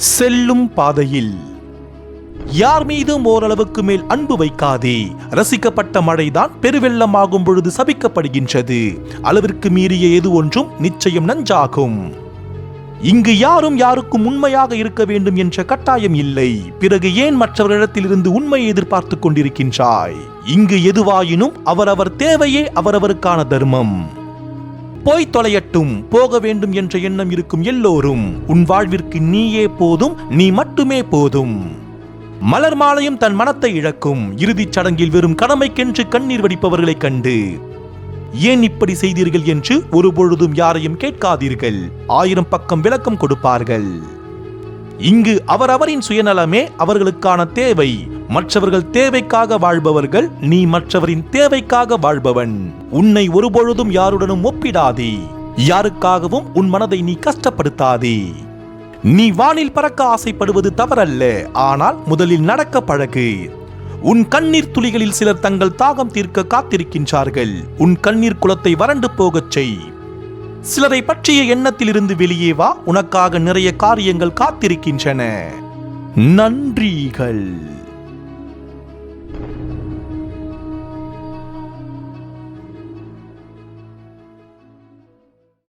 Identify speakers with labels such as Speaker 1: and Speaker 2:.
Speaker 1: செல்லும் பாதையில். யார் மீதும் ஓரளவுக்கு மேல் அன்பு வைக்காதே. ரசிக்கப்பட்ட மழைதான் பெருவெள்ளமாகும் பொழுது சபிக்கப்படுகின்றது. அளவிற்கு மீறிய எது ஒன்றும் நிச்சயம் நஞ்சாகும். இங்கு யாரும் யாருக்கும் உண்மையாக இருக்க வேண்டும் என்ற கட்டாயம் இல்லை. பிறகு ஏன் மற்றவரிடத்திலிருந்து உண்மையை எதிர்பார்த்து கொண்டிருக்கின்றாய்? இங்கு எதுவாயினும் அவரவர் தேவையே அவரவருக்கான தர்மம். போய் தொலையட்டும் போக வேண்டும் என்ற எண்ணம் இருக்கும் எல்லோரும் உன் வாழ்விற்கு நீயே போதும் நீ மட்டுமே போதும். மலர் மாலையும் தன் மனத்தை இழக்கும் இறுதிச் சடங்கில் வெறும் கடமைக்கென்று கண்ணீர் வடிப்பவர்களைக் கண்டு ஏன் இப்படி செய்தீர்கள்? என்று ஒருபொழுதும் யாரையும் கேட்காதீர்கள். ஆயிரம் பக்கம் விளக்கம் கொடுப்பார்கள். இங்கு அவரவரின் சுயநலமே அவர்களுக்கான தேவை. மற்றவர்கள் தேவைக்காக வாழ்பவர்கள் நீ மற்றவரின் தேவைக்காக வாழ்பவன். உன்னை ஒருபொழுதும் யாருடனும் ஒப்பிடாதே. யாருக்காகவும் உன் மனதை நீ கஷ்டப்படுத்தாதே. நீ வானில் பறக்க ஆசைப்படுவது தவறல்ல ஆனால் முதலில் நடக்க பழகு. உன் கண்ணீர் துளிகளில் சிலர் தங்கள் தாகம் தீர்க்க காத்திருக்கின்றார்கள். உன் கண்ணீர் குளத்தை வறண்டு போகச் செய். சிலரை பற்றிய எண்ணத்திலிருந்து வெளியே வா உனக்காக நிறைய காரியங்கள் காத்திருக்கின்றன. நன்றிகள்.